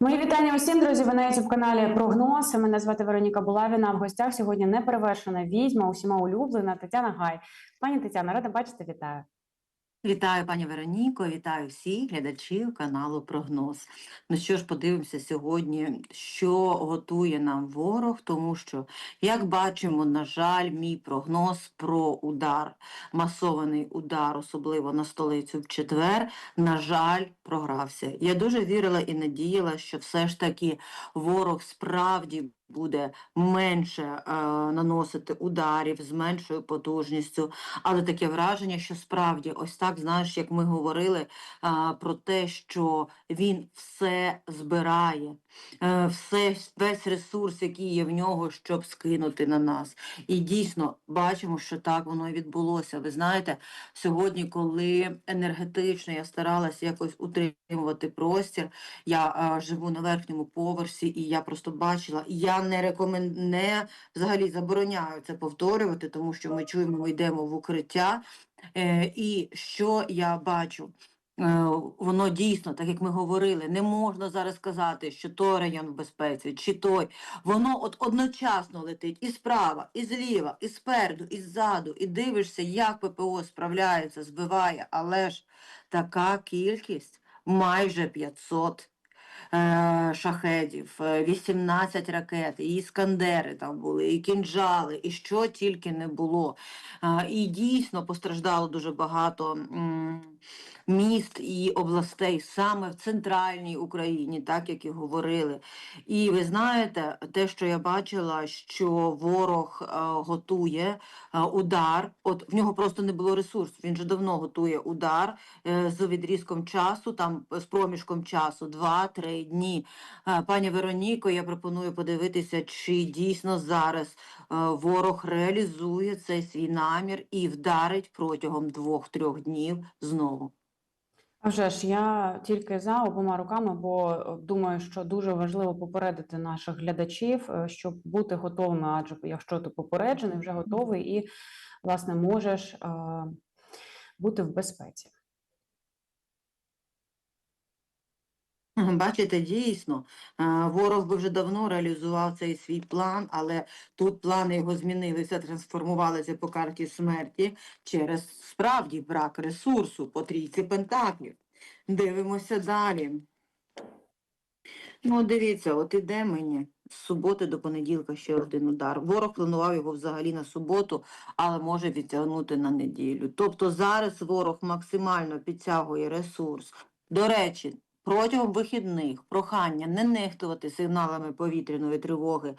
Мої вітання усім, друзі. Ви на youtube каналі Прогноз. Мене звати Вероніка Булавіна. В гостях сьогодні неперевершена відьма, усіма улюблена Тетяна Гай. Пані Тетяна, рада бачити, вітаю. Вітаю, пані Вероніко, вітаю всіх глядачів каналу Прогноз. Ну що ж, подивимося сьогодні, що готує нам ворог, тому що, як бачимо, на жаль, мій прогноз про удар, масований удар, особливо на столицю в четвер, на жаль, програвся. Я дуже вірила і надіяла, що все ж таки ворог справді буде менше е, наносити ударів з меншою потужністю, але таке враження, що справді ось так, знаєш, як ми говорили е, про те, що він все збирає, все, весь ресурс, який є в нього, щоб скинути на нас. І дійсно бачимо, що так воно і відбулося. Ви знаєте, сьогодні, коли енергетично я старалася якось утримувати простір, я а, живу на верхньому поверсі, і я просто бачила, я не рекомен... не взагалі забороняю це повторювати, тому що ми чуємо, ми йдемо в укриття. Е, і що я бачу? Е, Воно дійсно, так як ми говорили, не можна зараз сказати, що той район в безпеці, чи той. Воно от одночасно летить і справа, і зліва, і спереду, і ззаду, і дивишся, як ППО справляється, збиває, але ж така кількість майже 500 е, шахедів, е, 18 ракет, і іскандери там були, і кінжали, і що тільки не було. А, І дійсно постраждало дуже багато м, міст і областей саме в центральній Україні, так як і говорили. І ви знаєте, те, що я бачила, що ворог е, готує е, удар, от в нього просто не було ресурсу. Він же давно готує удар е, з відрізком часу, там з проміжком часу 2-3 дні. Е, Пані Вероніко, я пропоную подивитися, чи дійсно зараз е, ворог реалізує цей свій намір і вдарить протягом двох-трьох днів знову. А вже ж я тільки за обома руками, бо е, думаю, що дуже важливо попередити наших глядачів, е, щоб бути готовими. Адже якщо ти попереджений, вже готовий і власне можеш е, бути в безпеці. Бачите, дійсно, ворог би вже давно реалізував цей свій план, але тут плани його змінилися, трансформувалися по карті смерті через справді брак ресурсу по трійці пентаклів. Дивимося далі. Ну, дивіться, от іде мені з суботи до понеділка ще один удар. Ворог планував його взагалі на суботу, але може відтягнути на неділю. Тобто зараз ворог максимально підтягує ресурс. До речі, протягом вихідних прохання не нехтувати сигналами повітряної тривоги е,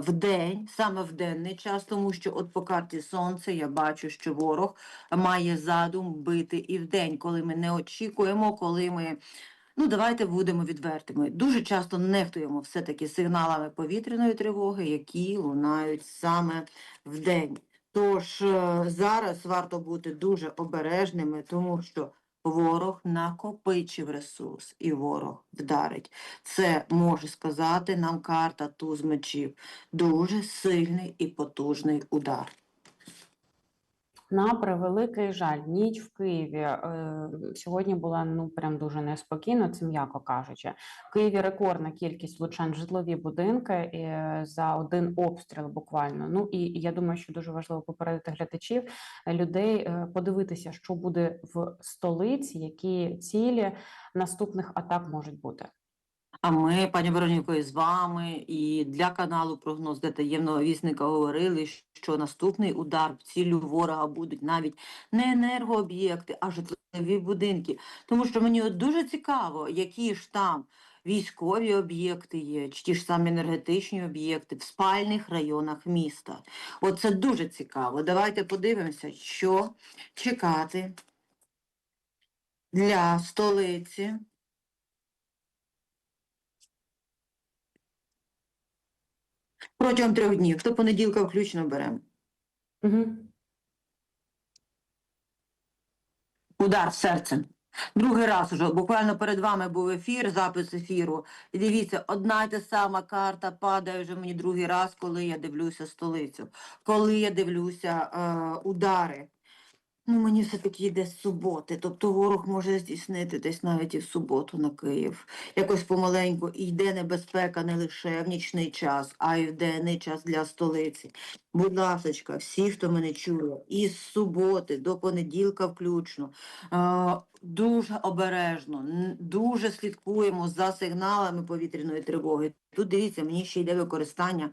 в день, саме в денний час, тому що от по карті сонця я бачу, що ворог має задум бити і в день, коли ми не очікуємо, коли ми. Ну, давайте будемо відвертими. Дуже часто нехтуємо все-таки сигналами повітряної тривоги, які лунають саме в день. Тож е, зараз варто бути дуже обережними, тому що ворог накопичив ресурс і ворог вдарить. Це може сказати нам карта туз мечів. Дуже сильний і потужний удар. На превеликий жаль, ніч в Києві е, сьогодні була ну прям дуже неспокійно, це м'яко кажучи. В Києві рекордна кількість влучань в житлові будинки е, за один обстріл буквально. Ну і я думаю, що дуже важливо попередити глядачів е, людей, е, подивитися, що буде в столиці, які цілі наступних атак можуть бути. А ми, пані Вероніко, і з вами і для каналу прогноз для таємного вісника говорили, що наступний удар в цілю ворога будуть навіть не енергооб'єкти, а житлові будинки. Тому що мені дуже цікаво, які ж там військові об'єкти є, чи ті ж самі енергетичні об'єкти в спальних районах міста. От це дуже цікаво. Давайте подивимося, що чекати для столиці. Протягом трьох днів. До понеділка включно беремо. Угу. Удар серцем. Другий раз уже. Буквально перед вами був ефір, запис ефіру. І дивіться, одна й та сама карта падає вже мені другий раз, коли я дивлюся столицю. Коли я дивлюся е, удари. Ну, мені все-таки йде з суботи, тобто ворог може здійснити десь навіть і в суботу на Київ. Якось помаленьку і йде небезпека не лише в нічний час, а й в денний час для столиці. Будь ласочка, всі, хто мене чує, із суботи до понеділка включно, дуже обережно, дуже слідкуємо за сигналами повітряної тривоги. Тут дивіться, мені ще йде використання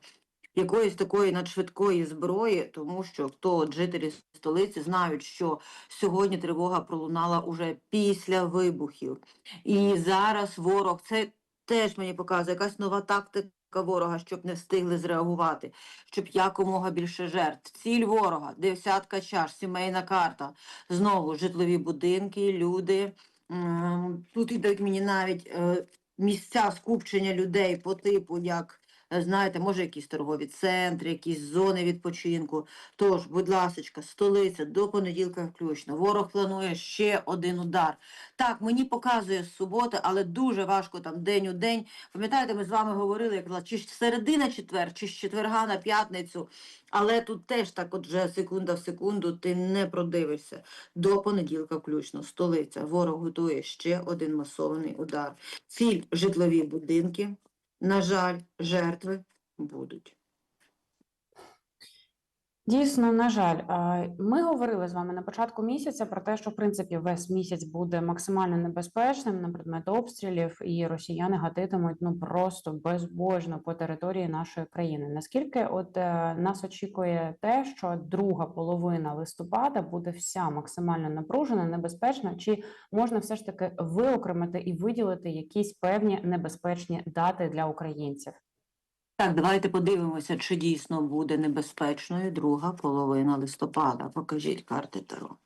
якоїсь такої надшвидкої зброї, тому що хто жителі столиці знають, що сьогодні тривога пролунала уже після вибухів. І зараз ворог це теж мені показує якась нова тактика ворога, щоб не встигли зреагувати, щоб якомога більше жертв. Ціль ворога, десятка чаш, сімейна карта. Знову житлові будинки, люди. Тут йдуть мені навіть е, місця скупчення людей по типу, як знаєте, може якісь торгові центри, якісь зони відпочинку. Тож, будь ласочка, столиця до понеділка включно. Ворог планує ще один удар. Так, мені показує з суботи, але дуже важко там день у день. Пам'ятаєте, ми з вами говорили, як казала, чи середина четвер, чи з четверга на п'ятницю. Але тут теж так, от вже секунда в секунду, ти не продивишся. До понеділка включно. Столиця. Ворог готує ще один масований удар. Ціль житлові будинки. На жаль, жертви будуть. Дійсно, на жаль, ми говорили з вами на початку місяця про те, що в принципі весь місяць буде максимально небезпечним на предмет обстрілів, і росіяни гатитимуть ну просто безбожно по території нашої країни. Наскільки от е, нас очікує те, що друга половина листопада буде вся максимально напружена, небезпечна, чи можна все ж таки виокремити і виділити якісь певні небезпечні дати для українців? Так, давайте подивимося, чи дійсно буде небезпечною друга половина листопада. Покажіть карти Таро.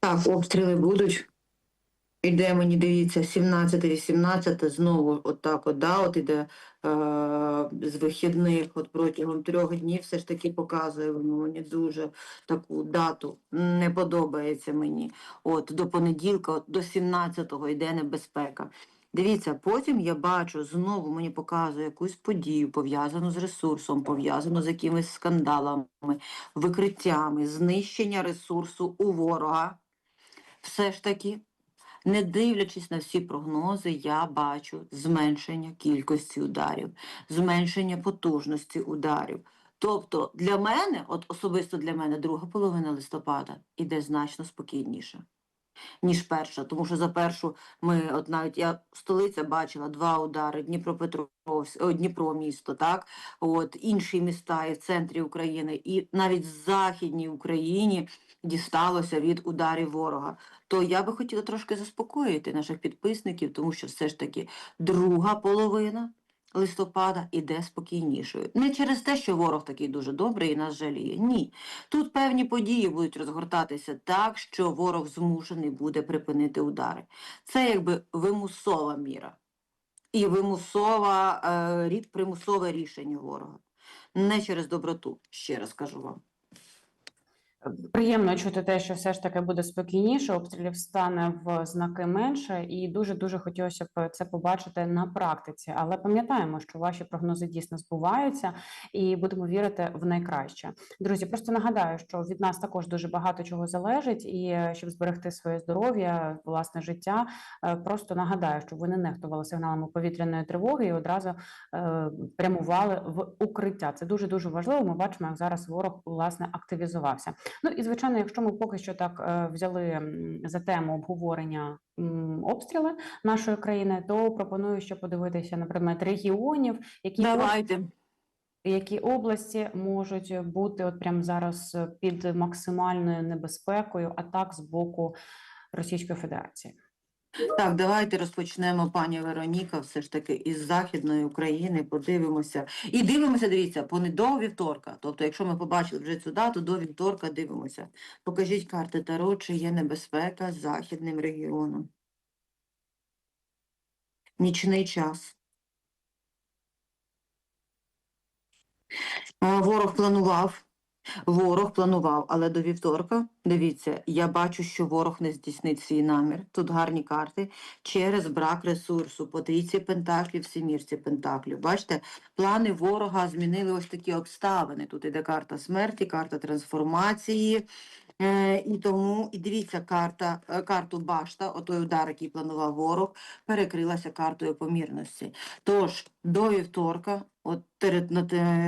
Так, обстріли будуть. Іде мені, дивіться, 17-18, знову отак от, да, от іде е, з вихідних, от протягом трьох днів все ж таки показує воно мені дуже таку дату. Не подобається мені. От до понеділка, от до 17-го йде небезпека. Дивіться, потім я бачу, знову мені показує якусь подію, пов'язану з ресурсом, пов'язану з якимись скандалами, викриттями, знищення ресурсу у ворога. Все ж таки, не дивлячись на всі прогнози, я бачу зменшення кількості ударів, зменшення потужності ударів. Тобто для мене, от особисто для мене, друга половина листопада іде значно спокійніше, ніж перша. Тому що за першу ми, от навіть я столиця бачила два удари, Дніпропетровськ, о, Дніпро місто, так, от інші міста і в центрі України, і навіть в Західній Україні дісталося від ударів ворога то я би хотіла трошки заспокоїти наших підписників, тому що все ж таки друга половина листопада іде спокійнішою. Не через те, що ворог такий дуже добрий і нас жаліє. Ні. Тут певні події будуть розгортатися так, що ворог змушений буде припинити удари. Це якби вимусова міра. І вимусова, е, рід примусове рішення ворога. Не через доброту, ще раз кажу вам. Приємно чути те, що все ж таки буде спокійніше, обстрілів стане в знаки менше, і дуже дуже хотілося б це побачити на практиці. Але пам'ятаємо, що ваші прогнози дійсно збуваються, і будемо вірити в найкраще. Друзі, просто нагадаю, що від нас також дуже багато чого залежить, і е, щоб зберегти своє здоров'я, власне життя. е, Просто нагадаю, що ви не нехтували сигналами повітряної тривоги і одразу е, прямували в укриття. Це дуже дуже важливо. Ми бачимо, як зараз ворог власне активізувався. Ну і звичайно, якщо ми поки що так е, взяли за тему обговорення обстріли нашої країни, то пропоную ще подивитися на предмет регіонів, які Давайте. які області можуть бути от прямо зараз під максимальною небезпекою атак з боку Російської Федерації. Так, давайте розпочнемо, пані Вероніка, все ж таки із Західної України, подивимося. І дивимося, дивіться, до вівторка. Тобто, якщо ми побачили вже цю дату, до вівторка дивимося. Покажіть карти Таро, чи є небезпека з західним регіоном. Нічний час. Ворог планував Ворог планував, але до вівторка, дивіться, я бачу, що ворог не здійснить свій намір. Тут гарні карти через брак ресурсу. По трійці пентаклів, сімірці пентаклів. Бачите, плани ворога змінили ось такі обставини. Тут іде карта смерті, карта трансформації. Е, і тому, і дивіться, карта, е, карту башта, отой удар, який планував ворог, перекрилася картою помірності. Тож до вівторка от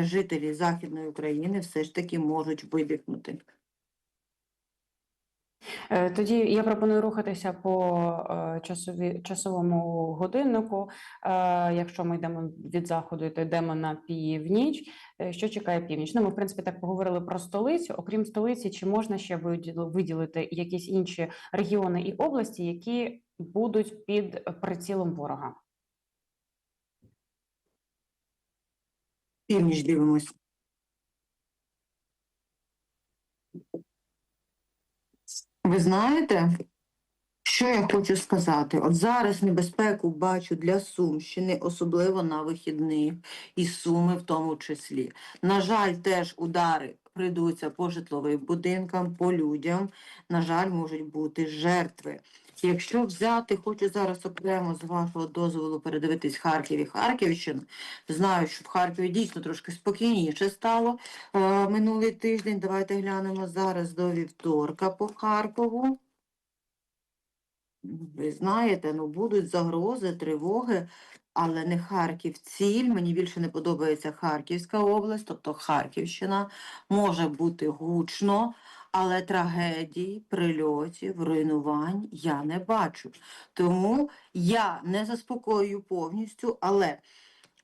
жителі Західної України все ж таки можуть видихнути. Е, Тоді я пропоную рухатися по е, часові, часовому годиннику. Е, Якщо ми йдемо від заходу, то йдемо на північ. Що чекає північ? Ну, ми, в принципі, так поговорили про столицю. Окрім столиці, чи можна ще виділи- виділити якісь інші регіони і області, які будуть під прицілом ворога? Північ дивимось. Ви знаєте, що я хочу сказати? От зараз небезпеку бачу для Сумщини, особливо на вихідних, і Суми в тому числі. На жаль, теж удари прийдуться по житловим будинкам, по людям. На жаль, можуть бути жертви. Якщо взяти, хочу зараз окремо з вашого дозволу передивитись Харків і Харківщину. Знаю, що в Харкові дійсно трошки спокійніше стало е, минулий тиждень. Давайте глянемо зараз до вівторка по Харкову. Ви знаєте, ну будуть загрози, тривоги, але не Харків ціль. Мені більше не подобається Харківська область, тобто Харківщина може бути гучно, але трагедій, прильотів, руйнувань я не бачу. Тому я не заспокоюю повністю, але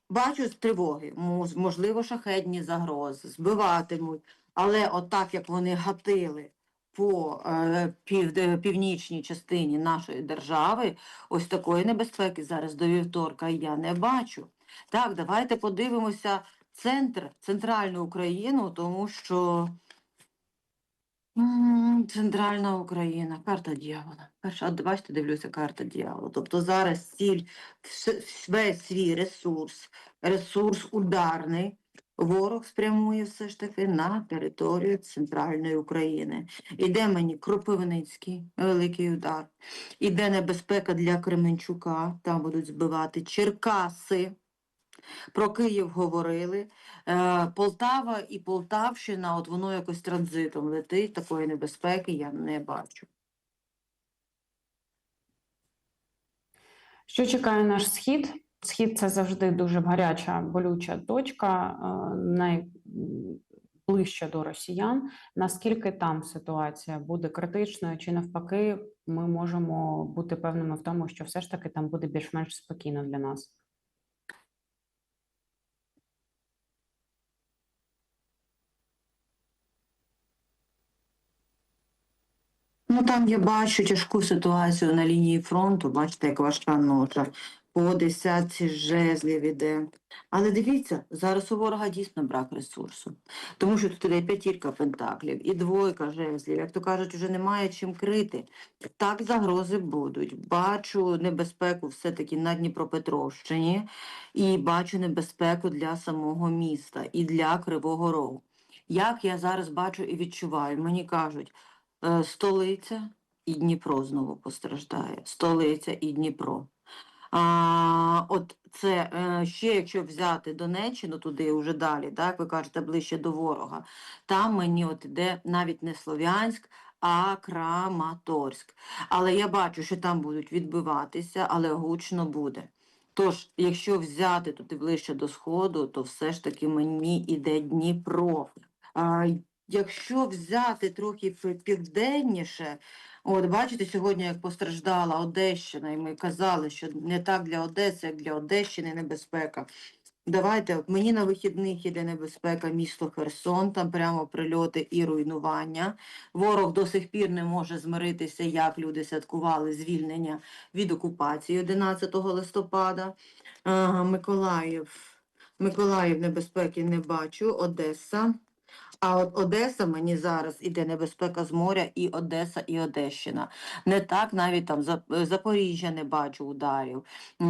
бачу тривоги, можливо, шахедні загрози, збиватимуть, але отак, як вони гатили по е, пів, північній частині нашої держави, ось такої небезпеки зараз до вівторка я не бачу. Так, давайте подивимося центр, центральну Україну, тому що центральна Україна, карта дьявола. Перша, бачите, дивлюся, карта дьявола. Тобто зараз ціль, весь свій ресурс, ресурс ударний, ворог спрямує все ж таки на територію центральної України. Іде мені Кропивницький великий удар, іде небезпека для Кременчука, там будуть збивати Черкаси. Про Київ говорили. Е, Полтава і Полтавщина, от воно якось транзитом летить, такої небезпеки я не бачу. Що чекає наш схід? Схід це завжди дуже гаряча, болюча точка, е, найближча до росіян. Наскільки там ситуація буде критичною, чи навпаки, ми можемо бути певними в тому, що все ж таки там буде більш-менш спокійно для нас? Ну там я бачу тяжку ситуацію на лінії фронту, бачите, як важка нота. По десятці жезлів іде. Але дивіться, зараз у ворога дійсно брак ресурсу. Тому що тут іде п'ятірка пентаклів і двойка жезлів. Як то кажуть, вже немає чим крити. Так загрози будуть. Бачу небезпеку все-таки на Дніпропетровщині і бачу небезпеку для самого міста і для Кривого Рогу. Як я зараз бачу і відчуваю, мені кажуть, столиця і Дніпро знову постраждає. Столиця і Дніпро. А, от це е, ще якщо взяти Донеччину туди вже далі, так ви кажете, ближче до ворога, там мені от іде навіть не Слов'янськ, а Краматорськ. Але я бачу, що там будуть відбиватися, але гучно буде. Тож, якщо взяти туди ближче до Сходу, то все ж таки мені іде Дніпро. А, якщо взяти трохи пі- південніше, От бачите, сьогодні як постраждала Одещина, і ми казали, що не так для Одеси, як для Одещини небезпека. Давайте, мені на вихідних іде небезпека місто Херсон, там прямо прильоти і руйнування. Ворог до сих пір не може змиритися, як люди святкували звільнення від окупації 11 листопада. Ага, Миколаїв. Миколаїв небезпеки не бачу, Одеса. А от Одеса мені зараз іде небезпека з моря, і Одеса, і Одещина. Не так навіть там Запоріжжя не бачу ударів. Е,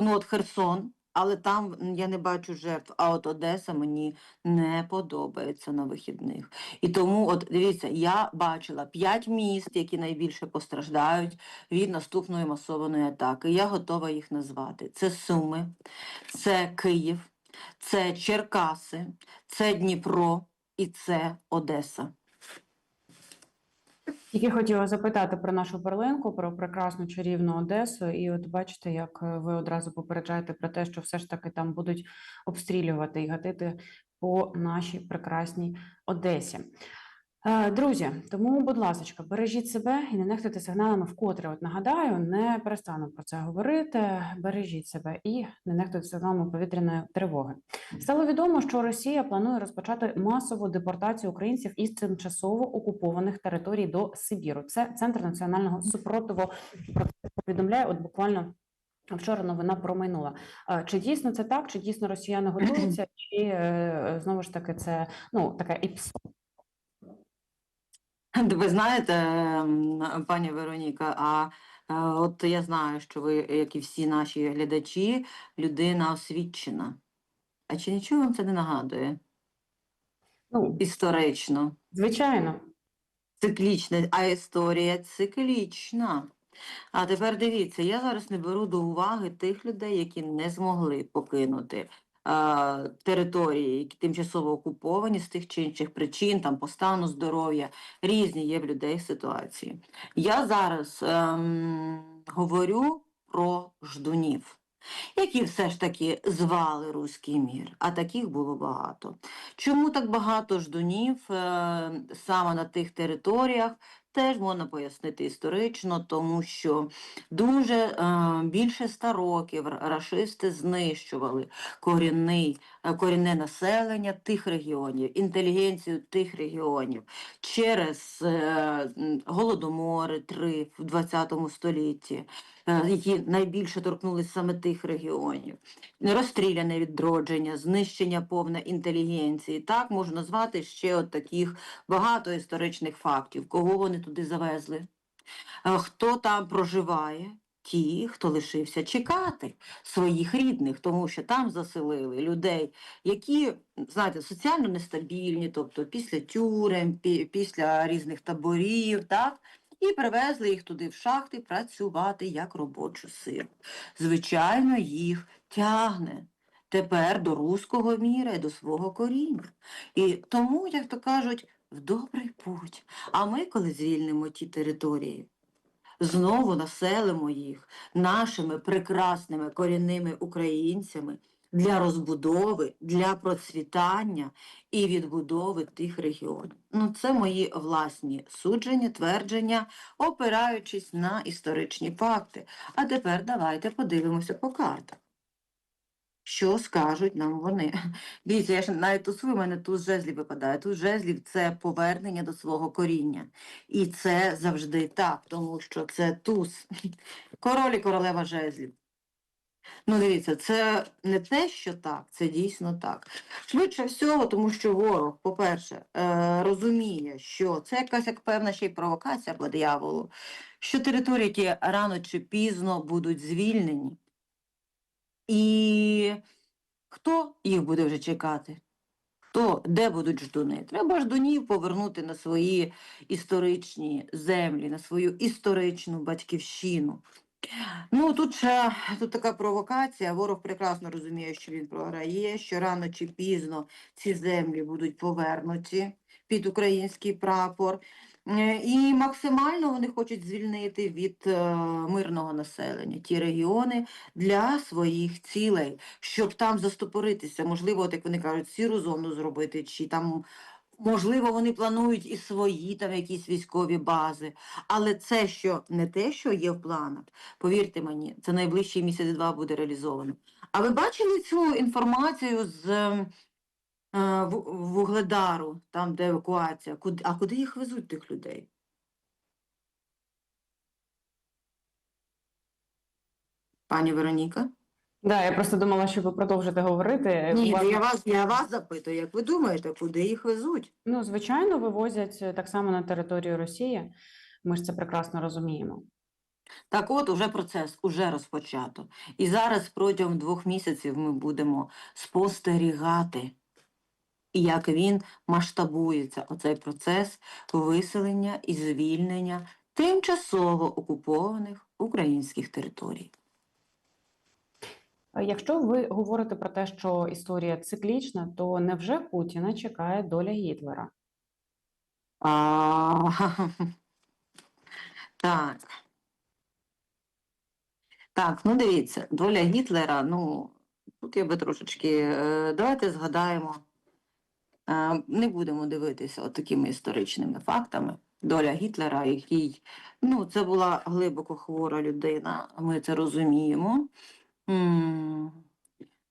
Ну от Херсон. але там я не бачу жертв. А от Одеса мені не подобається на вихідних. І тому, от дивіться, я бачила п'ять міст, які найбільше постраждають від наступної масованої атаки. Я готова їх назвати. Це Суми, це Київ, це Черкаси, це Дніпро і це Одеса. Тільки хотіла запитати про нашу перлинку, про прекрасну чарівну Одесу. І от бачите, як е, ви одразу попереджаєте про те, що все ж таки там будуть обстрілювати і гатити по нашій прекрасній Одесі. Е, Друзі, тому, будь ласка, бережіть себе і не нехтуйте сигналами вкотре. От нагадаю, не перестану про це говорити. Бережіть себе і не нехтуйте сигналами повітряної тривоги. Стало відомо, що Росія планує розпочати масову депортацію українців із тимчасово окупованих територій до Сибіру. Це центр національного супротиву про це повідомляє. От буквально вчора новина промайнула. Е, Чи дійсно це так? Чи дійсно росіяни готуються? Чи е, знову ж таки це ну таке іпс? Ви знаєте, пані Вероніка, а е, от я знаю, що ви, як і всі наші глядачі, людина освічена. А чи нічого вам це не нагадує? Ну Історично, звичайно. циклічна, а історія циклічна. А тепер дивіться, я зараз не беру до уваги тих людей, які не змогли покинути території, які тимчасово окуповані з тих чи інших причин, там по стану здоров'я, різні є в людей ситуації. Я зараз ем, говорю про ждунів, які все ж таки звали руський мір, а таких було багато. Чому так багато ждунів е, саме на тих територіях? Теж можна пояснити історично, тому що дуже е, більше ста років рашисти знищували корінний, е, корінне населення тих регіонів, інтелігенцію тих регіонів через е, голодомори три в 20 столітті, е, які найбільше торкнулись саме тих регіонів. Розстріляне відродження, знищення повне інтелігенції. Так можна назвати ще от таких багато історичних фактів, кого вони туди завезли, е, хто там проживає. Ті, хто лишився чекати своїх рідних, тому що там заселили людей, які, знаєте, соціально нестабільні, тобто після тюрем, після різних таборів, так, і привезли їх туди в шахти працювати як робочу силу. Звичайно, їх тягне тепер до руського міра і до свого коріння. І тому, як то кажуть, в добрий путь. А ми, коли звільнимо ті території, знову населимо їх нашими прекрасними корінними українцями для розбудови, для процвітання і відбудови тих регіонів. Ну, це мої власні судження, твердження, опираючись на історичні факти. А тепер давайте подивимося по картах. Що скажуть нам вони? Дивіться, я ж навіть тусую, у мене тут жезлів випадає. Тут жезлів це повернення до свого коріння. І це завжди так, тому що це туз. Король і королева жезлів. Ну, дивіться, це не те, що так, це дійсно так. Швидше всього, тому що ворог, по-перше, е, розуміє, що це якась як певна ще й провокація по дияволу, що території, які рано чи пізно будуть звільнені. І хто їх буде вже чекати? Хто, де будуть ждуни? Треба ждунів повернути на свої історичні землі, на свою історичну батьківщину. Ну, тут ще тут така провокація. Ворог прекрасно розуміє, що він програє, що рано чи пізно ці землі будуть повернуті під український прапор. Е, І максимально вони хочуть звільнити від е, мирного населення ті регіони для своїх цілей, щоб там застопоритися. Можливо, от як вони кажуть, сіру зону зробити, чи там, можливо, вони планують і свої там якісь військові бази. Але це що не те, що є в планах, повірте мені, це найближчий місяць-два буде реалізовано. А ви бачили цю інформацію з Вугледару, там, де евакуація? Куди, а куди їх везуть тих людей? Пані Вероніка? Да, я просто думала, що ви продовжите говорити. Ні, Власне, я вас, я вас запитую, як ви думаєте, куди їх везуть? Ну, звичайно, вивозять е, так само на територію Росії. Ми ж це прекрасно розуміємо. Так от, уже процес уже розпочато. І зараз протягом двох місяців ми будемо спостерігати, як він масштабується, оцей процес виселення і звільнення тимчасово окупованих українських територій. Якщо ви говорите про те, що історія циклічна, то невже Путіна чекає доля Гітлера? А... Так. Так, ну дивіться, доля Гітлера, ну, тут я би трошечки. е, Давайте згадаємо. Е, Не будемо дивитися такими історичними фактами. Доля Гітлера, який, ну, це була глибоко хвора людина, ми це розуміємо.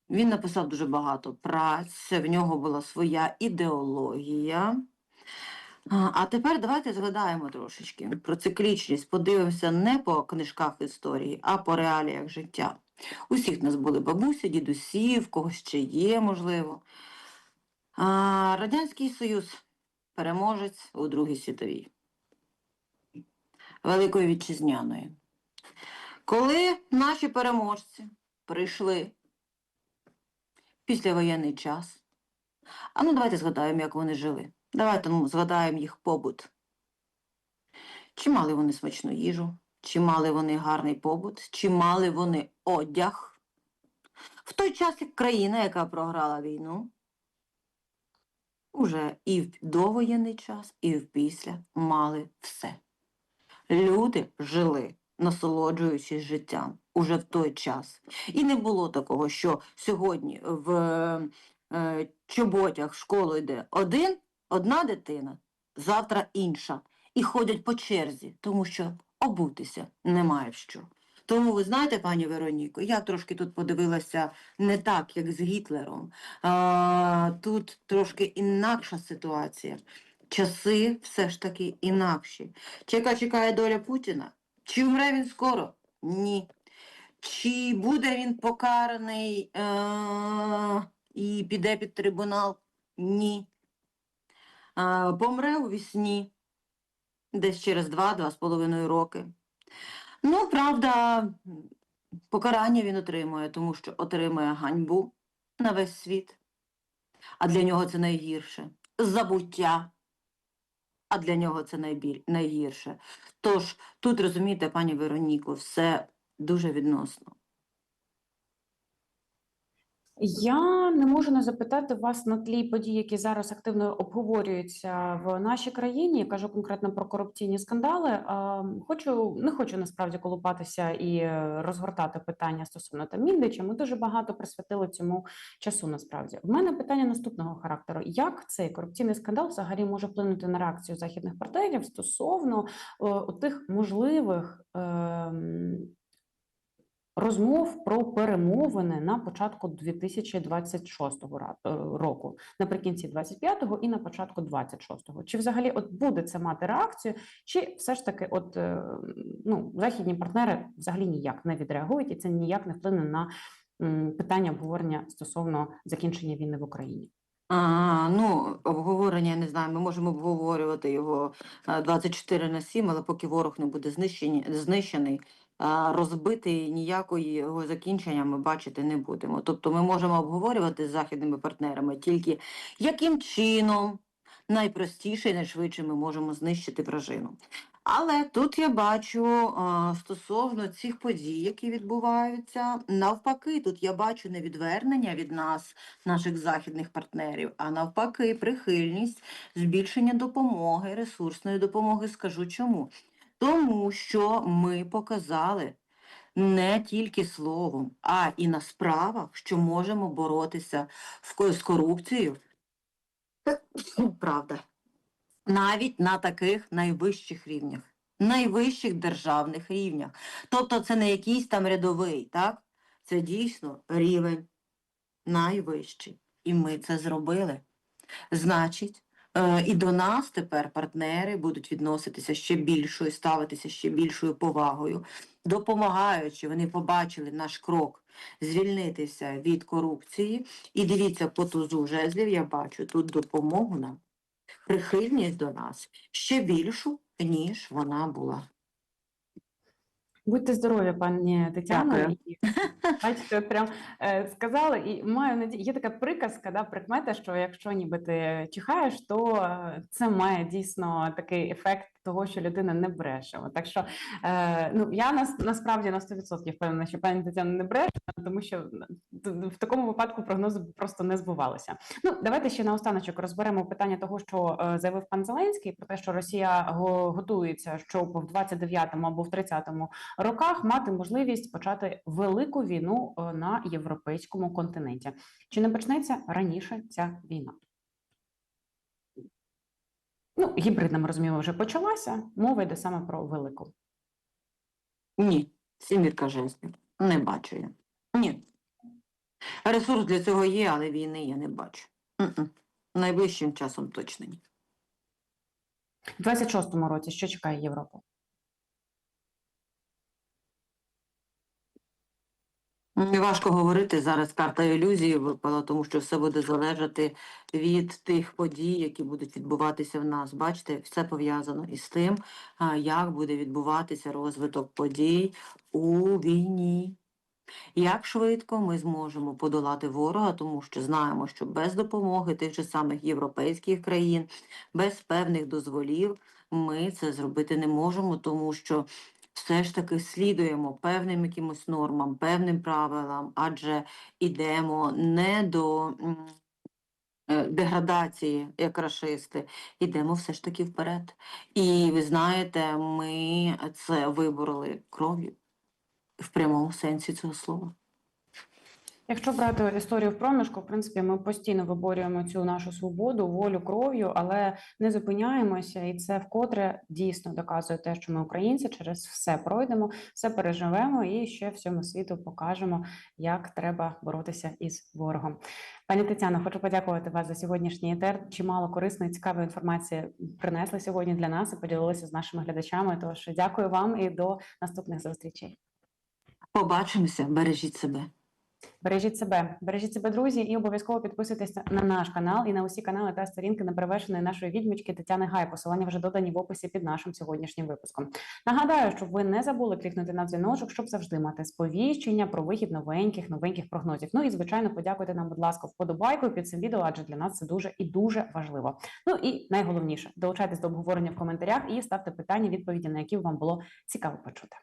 Він написав дуже багато праць, в нього була своя ідеологія. А а тепер давайте згадаємо трошечки про циклічність. Подивимося не по книжках історії, а по реаліях життя. Усіх нас були бабусі, дідусі, в когось ще є, можливо. А, Радянський Союз переможець у Другій світовій. Великої вітчизняної. Коли наші переможці прийшли післявоєнний час, а ну давайте згадаємо, як вони жили. Давайте ну, згадаємо їх побут. Чи мали вони смачну їжу, чи мали вони гарний побут, чи мали вони одяг. В той час, як країна, яка програла війну, уже і в довоєнний час, і в після мали все. Люди жили, насолоджуючись життям уже в той час. І не було такого, що сьогодні в е, чоботях в школу йде один, одна дитина, завтра інша. І ходять по черзі, тому що обутися немає в що. Тому ви знаєте, пані Вероніко, я трошки тут подивилася не так, як з Гітлером. А, тут трошки інакша ситуація. Часи все ж таки інакші. Чи яка чекає доля Путіна? Чи вмре він скоро? Ні. Чи буде він покараний е- і піде під трибунал? Ні. А, помре у вісні десь через два-два з половиною роки. Ну, правда, покарання він отримує, тому що отримує ганьбу на весь світ. А для нього це найгірше. Забуття. А для нього це найбіль... найгірше. Тож, тут розумієте, пані Вероніко, все дуже відносно. Я не можу не запитати вас на тлі подій, які зараз активно обговорюються в нашій країні. Я кажу конкретно про корупційні скандали. Хочу не хочу насправді колупатися і е, розгортати питання стосовно там Міндича. Ми дуже багато присвятили цьому часу. Насправді, в мене питання наступного характеру: як цей корупційний скандал взагалі може вплинути на реакцію західних партнерів стосовно е, тих можливих. ем, розмов про перемовини на початку 2026 ра- е, року, наприкінці 25-го і на початку 26-го. Чи взагалі от буде це мати реакцію, чи все ж таки, от е, ну західні партнери взагалі ніяк не відреагують, і це ніяк не вплине на питання обговорення стосовно закінчення війни в Україні? А, ну, обговорення, я не знаю, ми можемо обговорювати його е, 24 на 7, але поки ворог не буде знищені, знищений, а, розбитий ніякого його закінчення ми бачити не будемо. Тобто ми можемо обговорювати з західними партнерами тільки яким чином найпростіше і найшвидше ми можемо знищити вражину. Але тут я бачу стосовно цих подій, які відбуваються, навпаки, тут я бачу не відвернення від нас, наших західних партнерів, а навпаки, прихильність збільшення допомоги, ресурсної допомоги. Скажу чому. Тому що ми показали не тільки словом, а і на справах, що можемо боротися з корупцією. Правда. Навіть на таких найвищих рівнях, найвищих державних рівнях. Тобто це не якийсь там рядовий, так? Це дійсно рівень найвищий. І ми це зробили. Значить, і до нас тепер партнери будуть відноситися ще більшою, ставитися ще більшою повагою, допомагаючи, вони побачили наш крок звільнитися від корупції. І дивіться, по тузу жезлів я бачу тут допомогу нам, прихильність до нас ще більшу, ніж вона була. Будьте здорові, пані Тетяно. Бачите, прям е, сказали, і маю надію. Є така приказка, да, прикмета, що якщо ніби ти чихаєш, то е, це має дійсно такий ефект того, що людина не бреше. Так що е, ну я нас насправді на 100% впевнена, що пані Тетяна не бреше, тому що в такому випадку прогнози просто не збувалися. Ну давайте ще наостаночок розберемо питання того, що е, заявив пан Зеленський про те, що Росія го- готується, щоб в 29-му або в 30-му роках мати можливість почати велику війну е, на європейському континенті. Чи не почнеться раніше ця війна? Ну, гібридна, ми розуміємо, вже почалася. Мова йде саме про велику. Ні, сімірка жезлів. Не бачу я. Ні. Ресурс для цього є, але війни я не бачу. М-м. Найближчим часом точно ні. У 26-му році що чекає Європу? Важко говорити зараз. Карта ілюзії випала, тому що все буде залежати від тих подій, які будуть відбуватися в нас. Бачите, все пов'язано із тим, як буде відбуватися розвиток подій у війні. Як швидко ми зможемо подолати ворога, тому що знаємо, що без допомоги тих же самих європейських країн, без певних дозволів ми це зробити не можемо, тому що все ж таки слідуємо певним якимось нормам, певним правилам, адже йдемо не до е, деградації, як рашисти, йдемо все ж таки вперед. І ви знаєте, ми це вибороли кров'ю в прямому сенсі цього слова. Якщо брати історію в проміжку, в принципі, ми постійно виборюємо цю нашу свободу, волю кров'ю, але не зупиняємося, і це вкотре дійсно доказує те, що ми українці через все пройдемо, все переживемо і ще всьому світу покажемо, як треба боротися із ворогом. Пані Тетяно, хочу подякувати вас за сьогоднішній етер. Чимало корисної, цікавої інформації принесли сьогодні для нас і поділилися з нашими глядачами. Тож дякую вам і до наступних зустрічей. Побачимося, бережіть себе. Бережіть себе, бережіть себе, друзі, і обов'язково підписуйтесь на наш канал і на усі канали та сторінки неперевершеної нашої відьмочки Тетяни Гай. Посилання вже додані в описі під нашим сьогоднішнім випуском. Нагадаю, щоб ви не забули клікнути на дзвіночок, щоб завжди мати сповіщення про вихід новеньких новеньких прогнозів. Ну і звичайно, подякуйте нам, будь ласка, вподобайкою під цим відео, адже для нас це дуже і дуже важливо. Ну і найголовніше долучайтесь до обговорення в коментарях і ставте питання, відповіді на які вам було цікаво почути.